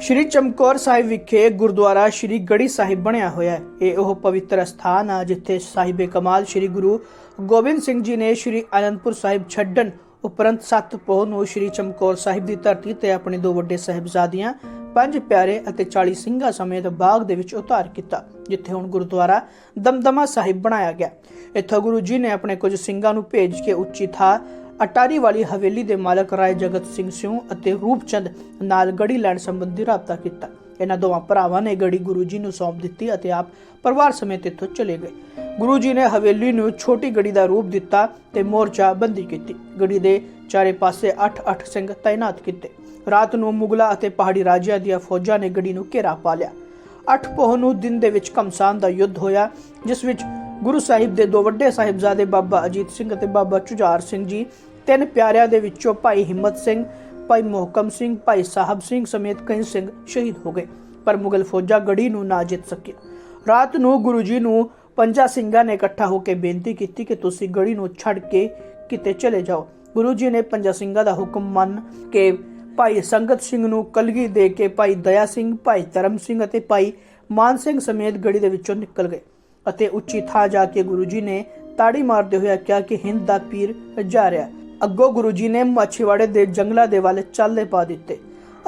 ਸ਼੍ਰੀ ਚਮਕੌਰ ਸਾਹਿਬ ਵਿਖੇ ਗੁਰਦੁਆਰਾ ਸ਼੍ਰੀ ਗੜੀ ਸਾਹਿਬ ਬਣਿਆ ਹੋਇਆ ਹੈ। ਇਹ ਉਹ ਪਵਿੱਤਰ ਸਥਾਨ ਆ ਜਿੱਥੇ ਸਾਹਿਬੇ ਕਮਾਲ ਸ਼੍ਰੀ ਗੁਰੂ ਗੋਬਿੰਦ ਸਿੰਘ ਜੀ ਨੇ ਸ਼੍ਰੀ ਅਨੰਦਪੁਰ ਸਾਹਿਬ ਛੱਡਣ ਉਪਰੰਤ ਸੱਤ ਪੋਹ ਨੂੰ ਸ਼੍ਰੀ ਚਮਕੌਰ ਸਾਹਿਬ ਦੀ ਧਰਤੀ ਤੇ ਆਪਣੇ ਦੋ ਵੱਡੇ ਸਾਹਿਬਜ਼ਾਦੀਆਂ, ਪੰਜ ਪਿਆਰੇ ਅਤੇ 40 ਸਿੰਘਾਂ ਸਮੇਤ ਬਾਗ ਦੇ ਵਿੱਚ ਉਤਾਰ ਕੀਤਾ, ਜਿੱਥੇ ਹੁਣ ਗੁਰਦੁਆਰਾ ਦਮਦਮਾ ਸਾਹਿਬ ਬਣਾਇਆ ਗਿਆ। ਇੱਥੋਂ ਗੁਰੂ ਜੀ ਨੇ ਆਪਣੇ ਕੁਝ ਸਿੰਘਾਂ ਨੂੰ ਭੇਜ ਕੇ ਉੱਚੀ ਥਾਂ ਅਟਾਰੀ ਵਾਲੀ ਹਵੇਲੀ ਦੇ ਮਾਲਕ ਰਾਏ ਜਗਤ ਸਿੰਘ ਸਿਉ ਅਤੇ ਰੂਪਚੰਦ ਨਾਲ ਗੜੀ ਲੈਣ ਸੰਬੰਧੀ ਰਾਬਤਾ ਕੀਤਾ। ਇਹਨਾਂ ਦੋਵਾਂ ਭਰਾਵਾਂ ਨੇ ਗੜੀ ਗੁਰੂ ਜੀ ਨੂੰ ਸੌਂਪ ਦਿੱਤੀ ਅਤੇ ਆਪ ਪਰਿਵਾਰ ਸਮੇਤ ਇੱਥੋਂ ਚਲੇ ਗਏ। ਗੁਰੂ ਜੀ ਨੇ ਹਵੇਲੀ ਨੂੰ ਛੋਟੀ ਗੜੀ ਦਾ ਰੂਪ ਦਿੱਤਾ ਤੇ ਮੋਰਚਾ ਬੰਦੀ ਕੀਤੀ। ਗੜੀ ਦੇ ਚਾਰੇ ਪਾਸੇ 8-8 ਸਿੰਘ ਤਾਇਨਾਤ ਕੀਤੇ। ਰਾਤ ਨੂੰ ਮੁਗਲਾਂ ਅਤੇ ਪਹਾੜੀ ਰਾਜਿਆਂ ਦੀਆਂ ਫੌਜਾਂ ਨੇ ਗੜੀ ਨੂੰ ਘੇਰਾ ਪਾ ਲਿਆ। ਅੱਠ ਪੋਹ ਨੂੰ ਦਿਨ ਦੇ ਵਿੱਚ ਕਮਸਾਨ ਦਾ ਯੁੱਧ ਹੋਇਆ, ਜਿਸ ਵਿੱਚ ਗੁਰੂ ਸਾਹਿਬ ਦੇ ਦੋ ਵੱਡੇ ਸਾਹਿਬਜ਼ਾਦੇ ਬਾਬਾ ਅਜੀਤ ਸਿੰਘ ਅਤੇ ਬਾਬਾ ਝੁਝਾਰ ਸਿੰਘ ਜੀ ਤਿੰਨ ਪਿਆਰਿਆਂ ਦੇ ਵਿੱਚੋਂ ਭਾਈ ਹਿੰਮਤ ਸਿੰਘ, ਭਾਈ ਮੋਹਕਮ ਸਿੰਘ, ਭਾਈ ਸਾਹਿਬ ਸਿੰਘ ਸਮੇਤ ਕਈ ਸਿੰਘ ਸ਼ਹੀਦ ਹੋ ਗਏ, ਪਰ ਮੁਗਲ ਫੌਜਾਂ ਗੜੀ ਨੂੰ ਨਾ ਜਿੱਤ ਸਕਿਆ। ਰਾਤ ਨੂੰ ਗੁਰੂ ਜੀ ਨੂੰ ਪੰਜਾ ਸਿੰਘਾਂ ਨੇ ਇਕੱਠਾ ਹੋ ਕੇ ਬੇਨਤੀ ਕੀਤੀ ਕਿ ਤੁਸੀਂ ਗੜੀ ਨੂੰ ਛੱਡ ਕੇ ਕਿਤੇ ਚਲੇ ਜਾਓ। ਗੁਰੂ ਜੀ ਨੇ ਪੰਜਾ ਸਿੰਘਾਂ ਦਾ ਹੁਕਮ ਮੰਨ ਕੇ ਭਾਈ ਸੰਗਤ ਸਿੰਘ ਨੂੰ ਕਲਗੀ ਦੇ ਕੇ ਭਾਈ ਦਇਆ ਸਿੰਘ, ਭਾਈ ਧਰਮ ਸਿੰਘ ਅਤੇ ਭਾਈ ਮਾਨ ਸਿੰਘ ਸਮੇਤ ਗੜੀ ਦੇ ਵਿੱਚੋਂ ਨਿਕਲ ਗਏ ਅਤੇ ਉੱਚੀ ਥਾਂ ਜਾ ਕੇ ਗੁਰੂ ਜੀ ਨੇ ਤਾੜੀ ਮਾਰਦੇ ਹੋਏ ਕਿਹਾ ਕਿ ਹਿੰਦ ਦਾ ਪੀਰ ਜਾ ਰਿਹਾ। ਅੱਗੋਂ ਗੁਰੂ ਜੀ ਨੇ ਮਾਛੀਵਾੜੇ ਦੇ ਜੰਗਲਾਂ ਦੇ ਵੱਲ ਚਾਲੇ ਪਾ ਦਿੱਤੇ।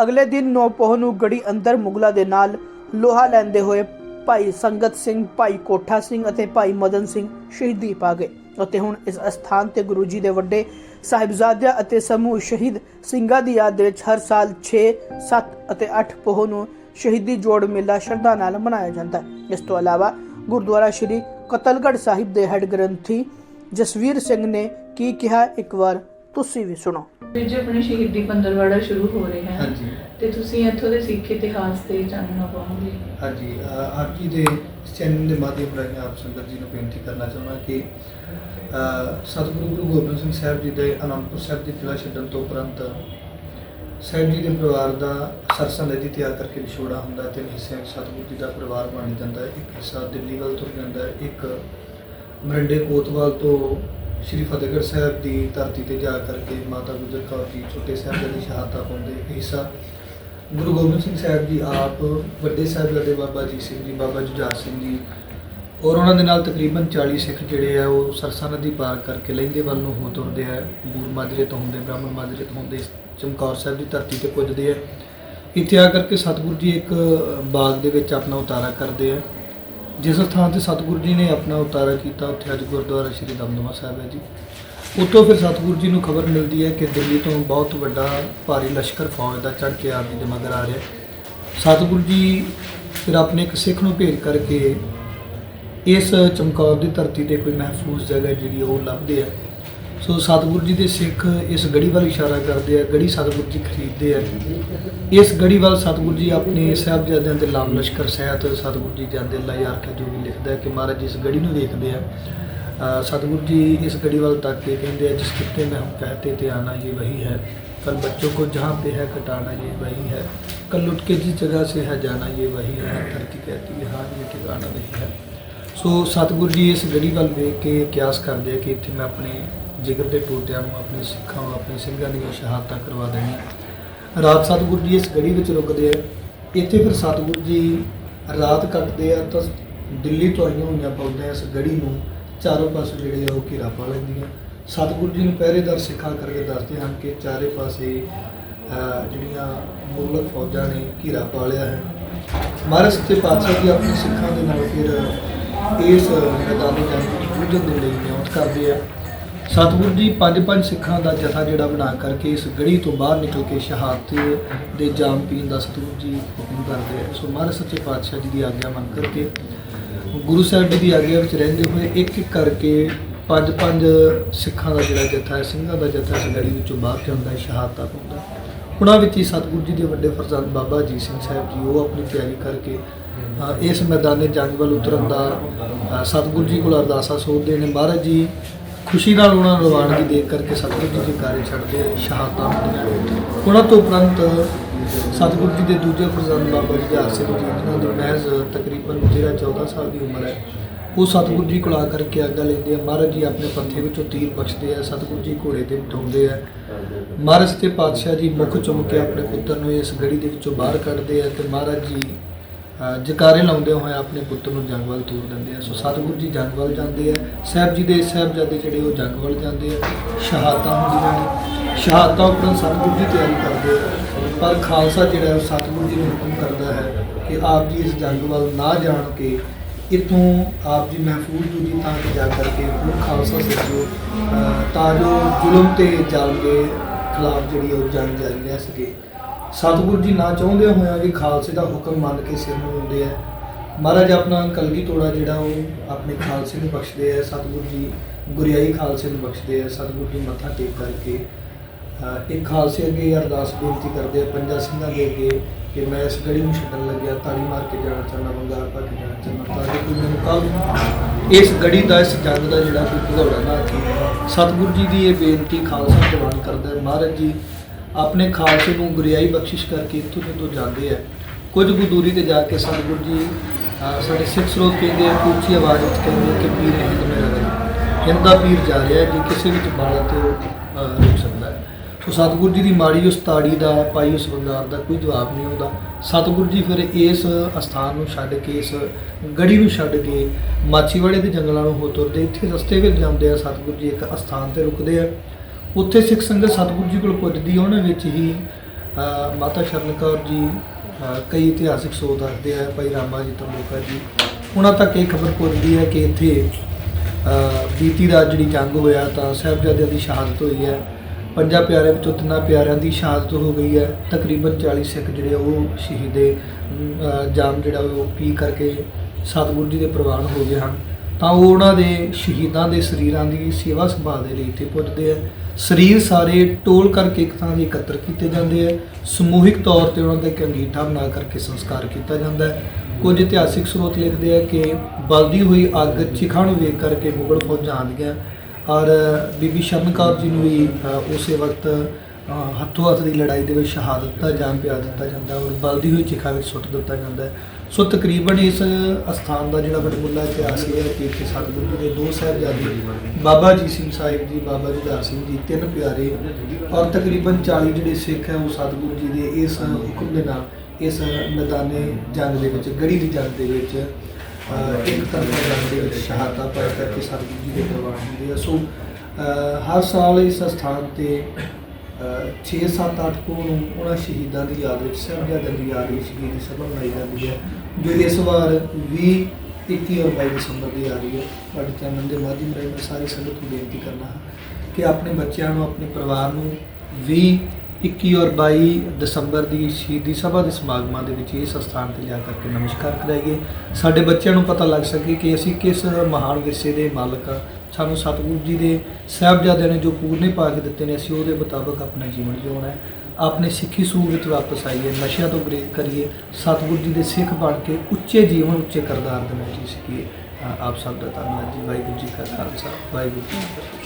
ਅਗਲੇ ਦਿਨ ਨੌ ਪੋਹ ਨੂੰ ਗੜੀ ਅੰਦਰ ਮੁਗਲਾਂ ਦੇ ਨਾਲ ਲੋਹਾ ਲੈਂਦੇ ਹੋਏ ਭਾਈ ਸੰਗਤ ਸਿੰਘ, ਭਾਈ ਕੋਠਾ ਸਿੰਘ ਅਤੇ ਭਾਈ ਮਦਨ ਸਿੰਘ ਸ਼ਹੀਦੀ ਪਾ ਗਏ। ਅਤੇ ਹੁਣ ਇਸ ਅਸਥਾਨ ਤੇ ਗੁਰੂ ਜੀ ਦੇ ਵੱਡੇ ਸਾਹਿਬਜ਼ਾਦਿਆਂ ਅਤੇ ਸਮੂਹ ਸ਼ਹੀਦ ਸਿੰਘਾਂ ਦੀ ਯਾਦ ਵਿੱਚ ਹਰ ਸਾਲ 6 7 ਅਤੇ 8 ਪੋਹ ਨੂੰ ਸ਼ਹੀਦੀ ਜੋੜ ਮੇਲਾ ਸ਼ਰਧਾ ਨਾਲ ਮਨਾਇਆ ਜਾਂਦਾ ਹੈ। ਇਸ ਤੋਂ ਇਲਾਵਾ ਗੁਰਦੁਆਰਾ ਸ਼੍ਰੀ ਕਤਲਗੜ ਸਾਹਿਬ ਦੇ ਹੈੱਡ ਗ੍ਰੰਥੀ ਜਸਵੀਰ ਸਿੰਘ ਨੇ ਕੀ ਕਿਹਾ ਇੱਕ ਵਾਰ ਤੁਸੀਂ ਵੀ ਸੁਣੋ। ਫਿਰ ਜੀ ਆਪਣੇ ਸ਼ਹੀਦੀ ਪੰਦਰਵਾੜਾ ਸ਼ੁਰੂ ਹੋ ਰਿਹਾ ਹੈ ਹਾਂਜੀ। ਤੇ ਤੁਸੀਂ ਇੱਥੋਂ ਦੇ ਸਿੱਖ ਇਤਿਹਾਸ ਤੇ ਜਾਣਨਾ ਪਾਉਂਗੇ ਹਾਂਜੀ ਅ, ਦੇ ਇਸ ਚੈਨਲ ਦੇ ਮਾਧਿਅਮ ਰਾਹੀਂ ਆਪ ਸੰਗਤ ਜੀ ਨੂੰ ਬੇਨਤੀ ਕਰਨਾ ਚਾਹੁੰਦਾ ਕਿ ਅ, ਸਤਿਗੁਰੂ ਗੁਰੂ ਗੋਬਿੰਦ ਸਿੰਘ ਸਾਹਿਬ ਜੀ ਦੇ ਅਨੰਦਪੁਰ ਸਾਹਿਬ ਦੀ ਕਿਲਾ ਛੱਡਣ ਤੋਂ ਉਪਰੰਤ ਸਾਹਿਬ ਜੀ ਦੇ ਪਰਿਵਾਰ ਦਾ ਸਰਸਾ ਨਦੀ ਤਿਆਰ ਕਰਕੇ ਵਿਛੋੜਾ ਹੁੰਦਾ ਤੇ ਹਿੱਸੇ ਵਿੱਚ ਸਤਿਗੁਰੂ ਜੀ ਦਾ ਪਰਿਵਾਰ ਬਣ ਜਾਂਦਾ ਹੈ। ਇੱਕ ਹਿੱਸਾ ਦਿੱਲੀ ਵੱਲ ਤੁਰ ਜਾਂਦਾ ਹੈ ਇੱਕ ਮਰਿੰਡੇ ਕੋਤਵਾਲ ਤੋਂ ਸ਼੍ਰੀ ਫਤਿਹਗੜ੍ਹ ਸਾਹਿਬ ਦੀ ਧਰਤੀ ਤੇ ਜਾ ਕਰਕੇ ਮਾਤਾ ਗੁਜਰ ਕੌਰ ਜੀ ਛੋਟੇ ਸਾਹਿਬ ਦੀ ਸ਼ਹਾਦਤ ਪਾਉਂਦੇ ਹਿੱਸਾ। ਗੁਰੂ ਗੋਬਿੰਦ ਸਿੰਘ ਸਾਹਿਬ ਜੀ ਆਪ ਵੱਡੇ ਸਾਹਿਬਜ਼ਾਦੇ ਬਾਬਾ ਜੀ ਸਿੰਘ ਜੀ, ਬਾਬਾ ਜੁਝਾਰ ਸਿੰਘ ਜੀ ਔਰ ਉਹਨਾਂ ਦੇ ਨਾਲ ਤਕਰੀਬਨ 40 ਸਿੱਖ ਜਿਹੜੇ ਆ, ਉਹ ਸਰਸਾ ਨਦੀ ਪਾਰ ਕਰਕੇ ਲਹਿੰਦੇ ਵੱਲ ਨੂੰ ਹੋ ਤੁਰਦੇ ਆ। ਬੂਰ ਮਾਜਰੇ ਤੋਂ ਹੁੰਦੇ, ਬ੍ਰਾਹਮਣ ਮਾਜਰੇ ਤੋਂ ਹੁੰਦੇ, ਚਮਕੌਰ ਸਾਹਿਬ ਦੀ ਧਰਤੀ ਤੇ ਪੁੱਜਦੇ ਆ। ਇੱਥੇ ਆ ਕਰਕੇ ਸਤਿਗੁਰੂ ਜੀ ਇੱਕ ਬਾਗ ਦੇ ਵਿੱਚ ਆਪਣਾ ਉਤਾਰਾ ਕਰਦੇ ਆ। ਜਿਸ ਸਥਾਨ ਤੇ ਸਤਿਗੁਰੂ ਜੀ ਨੇ ਆਪਣਾ ਉਤਾਰਾ ਕੀਤਾ, ਉੱਥੇ ਅੱਜ ਗੁਰਦੁਆਰਾ ਸ਼੍ਰੀ ਦਮਦਮਾ ਸਾਹਿਬ ਹੈ ਜੀ। ਉੱਥੋਂ ਫਿਰ ਸਤਿਗੁਰੂ ਜੀ ਨੂੰ ਖਬਰ ਮਿਲਦੀ ਹੈ ਕਿ ਦਿੱਲੀ ਤੋਂ ਬਹੁਤ ਵੱਡਾ ਭਾਰੀ ਲਸ਼ਕਰ ਫੌਜ ਦਾ ਚੜ੍ਹ ਕੇ ਆਪ ਜੀ ਦੇ ਮਗਰ ਆ ਰਿਹਾ ਸਤਿਗੁਰੂ ਜੀ ਫਿਰ ਆਪਣੇ ਇੱਕ ਸਿੱਖ ਨੂੰ ਭੇਜ ਕਰਕੇ ਇਸ ਚਮਕੌਰ ਦੀ ਧਰਤੀ ਤੇ ਕੋਈ ਮਹਿਫੂਜ਼ ਜਗ੍ਹਾ ਜਿਹੜੀ ਉਹ ਲੱਭਦੇ ਆ। ਸੋ ਸਤਿਗੁਰੂ ਜੀ ਦੇ ਸਿੱਖ ਇਸ ਗੜੀ ਵੱਲ ਇਸ਼ਾਰਾ ਕਰਦੇ ਆ, ਗੜੀ ਸਤਿਗੁਰੂ ਜੀ ਖਰੀਦਦੇ ਆ। ਇਸ ਗੜੀ ਵੱਲ ਸਤਿਗੁਰੂ ਜੀ ਆਪਣੇ ਸਾਹਿਬਜ਼ਾਦਿਆਂ ਦੇ ਲਾਮ ਲਸ਼ਕਰ ਸਹਿਤ ਸਤਿਗੁਰੂ ਜੀ ਜਾਂਦੇ ਲਾਇ ਆਖਿਆ ਜੋ ਵੀ ਲਿਖਦਾ ਕਿ ਮਹਾਰਾਜ ਇਸ ਗੜੀ ਨੂੰ ਦੇਖਦੇ ਆ। ਸਤਿਗੁਰੂ ਜੀ ਇਸ ਗੜੀ ਵੱਲ ਤੱਕ ਕੇ ਕਹਿੰਦੇ ਆ, ਜਿਸ ਕਿਤੇ ਮੈਂ ਹਮ ਕਹਤੇ ਤੇ ਆਣਾ ਇਹ ਵਹੀ ਹੈ कल बच्चों को ਜਹਾਂ ਪੇ ਹੈ कटाना ये ਵਹੀ ਹੈ कल ਲੁੱਟ ਕੇ जिस ਜਗ੍ਹਾ ਸੇ ਹੈ ਜਾਣਾ ये वही ਹੈ धरती कहती है हाँ ये ठिकाना वही है ਸੋ ਸਤਿਗੁਰੂ ਜੀ ਇਸ ਗੜੀ ਵੱਲ ਵੇਖ ਕੇ ਕਿਆਸ ਕਰਦੇ ਆ ਕਿ ਇੱਥੇ ਮੈਂ ਆਪਣੇ ਜਿਗਰ ਦੇ ਟੋਟਿਆਂ ਨੂੰ ਆਪਣੇ ਸਿੱਖਾਂ ਨੂੰ ਆਪਣੇ ਸਿੰਘਾਂ ਦੀਆਂ ਸ਼ਹਾਦਤਾਂ ਕਰਵਾ ਦੇਣੀਆਂ ਰਾਤ ਸਤਿਗੁਰੂ ਜੀ ਇਸ ਗੜੀ ਵਿੱਚ ਰੁਕਦੇ ਆ। ਇੱਥੇ ਫਿਰ ਸਤਿਗੁਰੂ ਜੀ ਰਾਤ ਕੱਟਦੇ ਆ ਤਾਂ ਦਿੱਲੀ ਤੋਂ ਆਈਆਂ ਹੋਈਆਂ ਫੌਜਾਂ ਇਸ ਗੜੀ ਨੂੰ ਚਾਰੋਂ ਪਾਸੇ ਜਿਹੜੇ ਆ ਉਹ ਘੇਰਾ ਪਾ ਲੈਂਦੀਆਂ। ਸਤਿਗੁਰੂ ਜੀ ਨੂੰ ਪਹਿਰੇਦਾਰ ਸਿੱਖਾਂ ਕਰਕੇ ਦੱਸਦੇ ਹਨ ਕਿ ਚਾਰੇ ਪਾਸੇ ਜਿਹੜੀਆਂ ਮੁਗਲਕ ਫੌਜਾਂ ਨੇ ਘੇਰਾ ਪਾ ਲਿਆ ਹੈ। ਮਹਾਰਾਜ ਸੱਚੇ ਪਾਤਸ਼ਾਹ ਜੀ ਆਪਣੇ ਸਿੱਖਾਂ ਦੇ ਨਾਲ ਫਿਰ ਇਸ ਮੈਦਾਨੀ ਜੰਗ ਵਿੱਚ ਜੂਝਣ ਦੇ ਲਈ ਨਿਯੁਕਤ ਕਰਦੇ ਆ। ਸਤਿਗੁਰੂ ਜੀ, ਪੰਜ ਪੰਜ ਸਿੱਖਾਂ ਦਾ ਜਥਾ ਜਿਹੜਾ ਬਣਾ ਕਰਕੇ ਇਸ ਗੜੀ ਤੋਂ ਬਾਹਰ ਨਿਕਲ ਕੇ ਸ਼ਹਾਦਤ ਦੇ ਜਾਮ ਪੀਣ ਦਾ ਸਤਿਗੁਰੂ ਜੀ ਹੁਕਮ ਕਰਦੇ ਆ। ਸੋ ਮਹਾਰਾਜ ਸੱਚੇ ਪਾਤਸ਼ਾਹ ਜੀ ਦੀ ਆਗਿਆ ਮੰਨ ਕਰਕੇ, ਗੁਰੂ ਸਾਹਿਬ ਜੀ ਦੀ ਆਗਿਆ ਵਿੱਚ ਰਹਿੰਦੇ ਹੋਏ ਇੱਕ ਇੱਕ ਕਰਕੇ ਪੰਜ ਪੰਜ ਸਿੱਖਾਂ ਦਾ ਜਿਹੜਾ ਜਥਾ ਹੈ, ਸਿੰਘਾਂ ਦਾ ਜਥਾ ਇਸ ਗੜੀ ਵਿੱਚੋਂ ਬਾਹਰ ਜਾਂਦਾ ਹੈ, ਸ਼ਹਾਦਤਾਂ ਪਾਉਂਦਾ ਉਹਨਾਂ ਵਿੱਚ ਹੀ ਸਤਿਗੁਰੂ ਜੀ ਦੇ ਵੱਡੇ ਫਰਜ਼ੰਦ ਬਾਬਾ ਅਜੀਤ ਸਿੰਘ ਸਾਹਿਬ ਜੀ, ਉਹ ਆਪਣੀ ਤਿਆਰੀ ਕਰਕੇ ਇਸ ਮੈਦਾਨੇ ਜੰਗ ਵੱਲ ਉਤਰਨ ਦਾ ਸਤਿਗੁਰੂ ਜੀ ਕੋਲ ਅਰਦਾਸਾਂ ਸੋਧਦੇ ਨੇ। ਮਹਾਰਾਜ ਜੀ ਖੁਸ਼ੀ ਨਾਲ ਉਹਨਾਂ ਨੂੰ ਰਵਾਨਗੀ ਦੇ ਕਰਕੇ ਸਤਿਗੁਰੂ ਜੀ ਦੇ ਕਾਰੇ ਛੱਡਦੇ ਸ਼ਹਾਦਤਾਂ ਹੁੰਦੀਆਂ ਉਹਨਾਂ ਤੋਂ ਉਪਰੰਤ ਸਤਿਗੁਰੂ ਜੀ ਦੇ ਦੂਜੇ ਫਰਜ਼ੰਦ ਬਾਬਾ ਜੀ ਜਹਾਰ ਸਿੰਘ ਜੀ, ਜਿਨ੍ਹਾਂ ਦੀ ਮਹਿਜ਼ ਤਕਰੀਬਨ 13 14 ਸਾਲ ਦੀ ਉਮਰ ਹੈ, ਉਹ ਸਤਿਗੁਰੂ ਜੀ ਕੋਲ ਆ ਕਰਕੇ ਆਗਾ ਲੈਂਦੇ ਆ। ਮਹਾਰਾਜ ਜੀ ਆਪਣੇ ਪੱਥੇ ਵਿੱਚੋਂ ਤੀਰ ਬਖਸ਼ਦੇ ਆ, ਸਤਿਗੁਰੂ ਜੀ ਘੋੜੇ ਤੇ ਬਿਠਾਉਂਦੇ ਆ। ਮਹਾਰਾਜ ਤੇ ਪਾਤਸ਼ਾਹ ਜੀ ਮੁੱਖ ਚੁੰਮ ਕੇ ਆਪਣੇ ਪੁੱਤਰ ਨੂੰ ਇਸ ਗੜੀ ਦੇ ਵਿੱਚੋਂ ਬਾਹਰ ਕੱਢਦੇ ਆ ਤੇ ਮਹਾਰਾਜ ਜੀ ਜਕਾਰੇ ਲਾਉਂਦੇ ਹੋਏ ਆਪਣੇ ਪੁੱਤਰ ਨੂੰ ਜੰਗ ਵੱਲ ਤੋਰ ਦਿੰਦੇ ਆ। ਸੋ ਸਤਿਗੁਰੂ ਜੀ ਜੰਗ ਵੱਲ ਜਾਂਦੇ ਆ। ਸਾਹਿਬ ਜੀ ਦੇ ਸਾਹਿਬਜ਼ਾਦੇ ਜਿਹੜੇ ਉਹ ਜੰਗ ਵੱਲ ਜਾਂਦੇ ਆ। ਸ਼ਹਾਦਤਾਂ ਹੁੰਦੀਆਂ ਨੇ। ਸ਼ਹਾਦਤਾਂ ਉੱਪਰ ਸਤਿਗੁਰੂ ਜੀ ਤਿਆਰੀ ਕਰਦੇ ਆ। ਪਰ ਖਾਲਸਾ ਜਿਹੜਾ ਉਹ ਸਤਿਗੁਰੂ ਜੀ ਨੂੰ ਹੁਕਮ ਕਰਦਾ ਹੈ ਕਿ ਆਪ ਜੀ ਇਸ ਜੰਗ ਵੱਲ ਨਾ ਜਾਣ ਕੇ ਇਥੋਂ ਆਪ ਜੀ ਮਹਿਫੂਜ਼ ਦੂਜੀ ਤਾਂ ਕਿ ਜਾ ਕਰਕੇ ਉਹ ਖਾਲਸਾ ਸਿੱਖੋ ਤਾਂ ਜੋ ਜ਼ੁਲਮ ਤੇ ਜ਼ਾਲਮ ਦੇ ਖਿਲਾਫ ਜਿਹੜੀ ਉਹ ਜੰਗ ਜਾਰੀ ਰਹਿ ਸਕੇ। ਸਤਿਗੁਰੂ ਜੀ ਨਾ ਚਾਹੁੰਦੇ ਹੋਇਆਂ ਵੀ ਖਾਲਸੇ ਦਾ ਹੁਕਮ ਮੰਨ ਕੇ ਸਿਰ ਨੂੰ ਆਉਂਦੇ ਆ। ਮਹਾਰਾਜ ਆਪਣਾ ਕਲਗੀ ਤੋੜਾ ਜਿਹੜਾ ਉਹ ਆਪਣੇ ਖਾਲਸੇ ਨੂੰ ਬਖਸ਼ਦੇ ਆ, ਸਤਿਗੁਰੂ ਜੀ ਗੁਰਿਆਈ ਖਾਲਸੇ ਨੂੰ ਬਖਸ਼ਦੇ ਆ, ਸਤਿਗੁਰੂ ਜੀ ਮੱਥਾ ਟੇਕ ਕਰਕੇ। ਇੱਕ ਖਾਲਸੇ ਅੱਗੇ ਅਰਦਾਸ ਬੇਨਤੀ ਕਰਦੇ ਆ, ਪੰਜਾਂ ਸਿੰਘਾਂ ਦੇ ਅੱਗੇ ਕਿ ਮੈਂ ਇਸ ਗੜੀ ਨੂੰ ਛੱਡਣ ਲੱਗਿਆ, ਤਾੜੀ ਮਾਰ ਕੇ ਜਾਣਾ ਚਾਹੁੰਦਾ, ਵੰਗਾਰ ਪਾ ਕੇ ਜਾਣਾ ਚਾਹੁੰਦਾ, ਤਾਂ ਕਿ ਕੋਈ ਮੈਨੂੰ ਕੱਲ ਇਸ ਗੜੀ ਦਾ, ਇਸ ਜੰਗ ਦਾ ਜਿਹੜਾ ਕੋਈ ਭਗੌੜਾ ਨਾ ਆਖੇ। ਸਤਿਗੁਰੂ ਜੀ ਦੀ ਇਹ ਬੇਨਤੀ ਖਾਲਸਾ ਪ੍ਰਵਾਨ ਕਰਦਾ ਮਹਾਰਾਜ ਜੀ ਆਪਣੇ ਖਾਲਸੇ ਨੂੰ ਗੁਰਿਆਈ ਬਖਸ਼ਿਸ਼ ਕਰਕੇ ਇੱਥੋਂ ਦੇ ਜਾਂਦੇ ਆ। ਕੁਝ ਕੁ ਦੂਰੀ ਤੇ ਜਾ ਕੇ ਸਤਿਗੁਰੂ ਜੀ ਸਾਡੇ ਸਿੱਖ ਸਰੋਤ ਕਹਿੰਦੇ ਆ ਕਿ ਉੱਚੀ ਆਵਾਜ਼ ਵਿੱਚ ਕਹਿੰਦੇ ਕਿ ਪੀਰ ਹਿੰਦ ਮੇਰਾ ਵਲੀ ਹਿੰਦ ਦਾ ਪੀਰ ਜਾ ਰਿਹਾ ਜੇ ਕਿਸੇ ਵਿੱਚ ਬਾਲਾ ਤੇ ਉਹ ਰੁਕ ਸਕਦਾ ਹੈ। ਸੋ ਸਤਿਗੁਰੂ ਜੀ ਦੀ ਮਾੜੀ ਉਸ ਤਾੜੀ ਦਾ, ਪਾਈ ਉਸ ਵੰਗਾਰ ਦਾ ਕੋਈ ਜਵਾਬ ਨਹੀਂ ਆਉਂਦਾ ਸਤਿਗੁਰੂ ਜੀ ਫਿਰ ਇਸ ਅਸਥਾਨ ਨੂੰ ਛੱਡ ਕੇ, ਇਸ ਗੜੀ ਨੂੰ ਛੱਡ ਕੇ ਮਾਛੀਵਾੜੇ ਦੇ ਜੰਗਲਾਂ ਨੂੰ ਹੋ ਤੁਰਦੇ। ਇੱਥੇ ਰਸਤੇ ਵਿੱਚ ਜਾਂਦੇ ਆ, ਸਤਿਗੁਰੂ ਜੀ ਇੱਕ ਅਸਥਾਨ ਤੇ ਰੁਕਦੇ ਆ। ਉੱਥੇ ਸਿੱਖ ਸੰਗਤ ਸਤਿਗੁਰੂ ਜੀ ਕੋਲ ਪੁੱਜਦੀ ਹੈ ਉਹਨਾਂ ਵਿੱਚ ਹੀ ਮਾਤਾ ਸ਼ਰਨ ਕੌਰ ਜੀ ਕਈ ਇਤਿਹਾਸਿਕ ਸੋਧ ਦੱਸਦੇ ਆ, ਭਾਈ ਰਾਮਾ ਜੀ ਤੰਬੂਕਾ ਜੀ। ਉਹਨਾਂ ਤੱਕ ਇਹ ਖਬਰ ਪਹੁੰਚਦੀ ਹੈ ਕਿ ਇੱਥੇ ਬੀਤੀ ਰਾਤ ਜਿਹੜੀ ਜੰਗ ਹੋਇਆ ਤਾਂ ਸਾਹਿਬਜ਼ਾਦਿਆਂ ਦੀ ਸ਼ਹਾਦਤ ਹੋਈ ਹੈ ਪੰਜਾਂ ਪਿਆਰਿਆਂ ਵਿੱਚੋਂ ਤਿੰਨਾਂ ਪਿਆਰਿਆਂ ਦੀ ਸ਼ਹਾਦਤ ਹੋ ਗਈ ਹੈ ਤਕਰੀਬਨ 40 ਸਿੱਖ ਜਿਹੜੇ ਉਹ ਸ਼ਹੀਦੇ ਜਾਮ ਜਿਹੜਾ ਉਹ ਪੀ ਕਰਕੇ ਸਤਿਗੁਰੂ ਜੀ ਦੇ ਪ੍ਰਵਾਨ ਹੋ ਗਏ ਹਨ। ਤਾਂ ਉਹ ਉਹਨਾਂ ਦੇ ਸ਼ਹੀਦਾਂ ਦੇ ਸਰੀਰਾਂ ਦੀ ਸੇਵਾ ਸੰਭਾਲ ਦੇ ਲਈ ਇੱਥੇ ਪੁੱਜਦੇ ਆ। ਸਰੀਰ ਸਾਰੇ ਟੋਲ ਕਰਕੇ ਇੱਕ ਥਾਂ 'ਤੇ ਇਕੱਤਰ ਕੀਤੇ ਜਾਂਦੇ ਆ। ਸਮੂਹਿਕ ਤੌਰ ਤੇ ਉਹਨਾਂ ਦਾ ਇੱਕ ਬਣਾ ਕਰਕੇ ਸੰਸਕਾਰ ਕੀਤਾ ਜਾਂਦਾ ਹੈ। ਕੁਝ ਇਤਿਹਾਸਿਕ ਸਰੋਤ ਲਿਖਦੇ ਆ ਕਿ ਬਲਦੀ ਹੋਈ ਅੱਗ ਚਿਖਾ ਨੂੰ ਵੇਖ ਕਰਕੇ ਮੁਗਲ ਫੌਜਾਂ ਆਉਂਦੀਆਂ ਔਰ ਬੀਬੀ ਸ਼ਰਨ ਕੌਰ ਜੀ ਨੂੰ ਵੀ ਉਸੇ ਵਕਤ ਹੱਥੋਂ ਹੱਥ ਦੀ ਲੜਾਈ ਦੇ ਵਿੱਚ ਸ਼ਹਾਦਤ ਦਾ ਜਾਮ ਪਿਆ ਦਿੱਤਾ ਜਾਂਦਾ ਔਰ ਬਲਦੀ ਹੋਈ ਚਿਖਾ ਵਿੱਚ ਸੁੱਟ ਦਿੱਤਾ ਜਾਂਦਾ ਸੋ ਤਕਰੀਬਨ ਇਸ ਅਸਥਾਨ ਦਾ ਜਿਹੜਾ ਵਡਮੁੱਲਾ ਇਤਿਹਾਸ ਇਹ ਹੈ ਕਿ ਇੱਥੇ ਸਤਿਗੁਰੂ ਜੀ ਦੇ ਦੋ ਸਾਹਿਬਜ਼ਾਦੇ ਬਾਬਾ ਜੀ ਸਿੰਘ ਸਾਹਿਬ ਜੀ ਬਾਬਾ ਜੁਝਾਰ ਸਿੰਘ ਜੀ ਤਿੰਨ ਪਿਆਰੇ ਔਰ ਤਕਰੀਬਨ 40 ਜਿਹੜੇ ਸਿੱਖ ਹੈ ਉਹ ਸਤਿਗੁਰੂ ਜੀ ਦੇ ਇਸ ਹੁਕਮ ਦੇ ਨਾਲ ਇਸ ਮੈਦਾਨੇ ਜੰਗ ਦੇ ਵਿੱਚ ਗੜੀ ਦੀ ਜੰਗ ਦੇ ਵਿੱਚ ਅਹ, ਇੱਕ ਤਰਫਾ ਜੰਗ ਦੇ ਵਿੱਚ ਸ਼ਹਾਦਤਾਂ ਪਾ ਕਰਕੇ ਸਤਿਗੁਰੂ ਜੀ ਦੇ ਪ੍ਰਵਾਨ ਹੁੰਦੇ ਆ। ਸੋ ਹਰ ਸਾਲ ਇਸ ਸਥਾਨ ਤੇ 6 7 8 ਨੂੰ ਉਹਨਾਂ ਸ਼ਹੀਦਾਂ ਦੀ ਯਾਦ ਵਿੱਚ, ਸਾਹਿਬਜ਼ਾਦਿਆਂ ਦੀ ਯਾਦ ਵਿੱਚ ਸ਼ਹੀਦੀ ਸਭਾ ਮਨਾਈ ਜਾਂਦੀ ਹੈ, ਜੋ ਇਸ ਵਾਰ 20 21 ਔਰ 22 ਦਸੰਬਰ ਦੀ ਆ ਰਹੀ ਹੈ ਤੁਹਾਡੇ ਚੈਨਲ ਦੇ ਮਾਧਿਅਮ ਰਾਹੀਂ ਮੈਂ ਸਾਰੀ ਸੰਗਤ ਨੂੰ ਬੇਨਤੀ ਕਰਨਾ ਹਾਂ ਕਿ ਆਪਣੇ ਬੱਚਿਆਂ ਨੂੰ, ਆਪਣੇ ਪਰਿਵਾਰ ਨੂੰ 20 21 ਔਰ 22 ਦਸੰਬਰ ਦੀ ਸ਼ਹੀਦੀ ਸਭਾ ਦੇ ਸਮਾਗਮਾਂ ਦੇ ਵਿੱਚ ਇਸ ਸਥਾਨ ਤੇ ਲਿਆ ਕਰਕੇ ਨਮਸਕਾਰ ਕਰਾਈਏ। ਸਾਡੇ ਬੱਚਿਆਂ ਨੂੰ ਪਤਾ ਲੱਗ ਸਕੇ ਕਿ ਅਸੀਂ ਕਿਸ ਮਹਾਨ ਵਿਰਸੇ ਦੇ ਮਾਲਕ ਹਾਂ ਸਾਨੂੰ ਸਤਿਗੁਰੂ ਜੀ ਦੇ ਸਾਹਿਬਜ਼ਾਦਿਆਂ ਨੇ ਜੋ ਪੂਰਨੇ ਪਾ ਕੇ ਦਿੱਤੇ ਨੇ, ਅਸੀਂ ਉਹਦੇ ਮੁਤਾਬਕ ਆਪਣਾ ਜੀਵਨ ਜਿਉਣਾ ਹੈ। ਆਪਣੇ ਸਿੱਖੀ ਸੂਹ ਵਿੱਚ ਵਾਪਸ ਆਈਏ, ਨਸ਼ਿਆਂ ਤੋਂ ਗੁਰੇਜ਼ ਕਰੀਏ, ਸਤਿਗੁਰੂ ਜੀ ਦੇ ਸਿੱਖ ਬਣ ਕੇ ਉੱਚੇ ਜੀਵਨ ਉੱਚੇ ਕਰਦਾਰ ਦੇ ਨਾਲ ਜੀ ਸਕੀਏ ਆਪ ਸਭ ਦਾ ਧੰਨਵਾਦ ਜੀ। ਵਾਹਿਗੁਰੂ ਜੀ ਕਾ ਖਾਲਸਾ, ਵਾਹਿਗੁਰੂ ਜੀ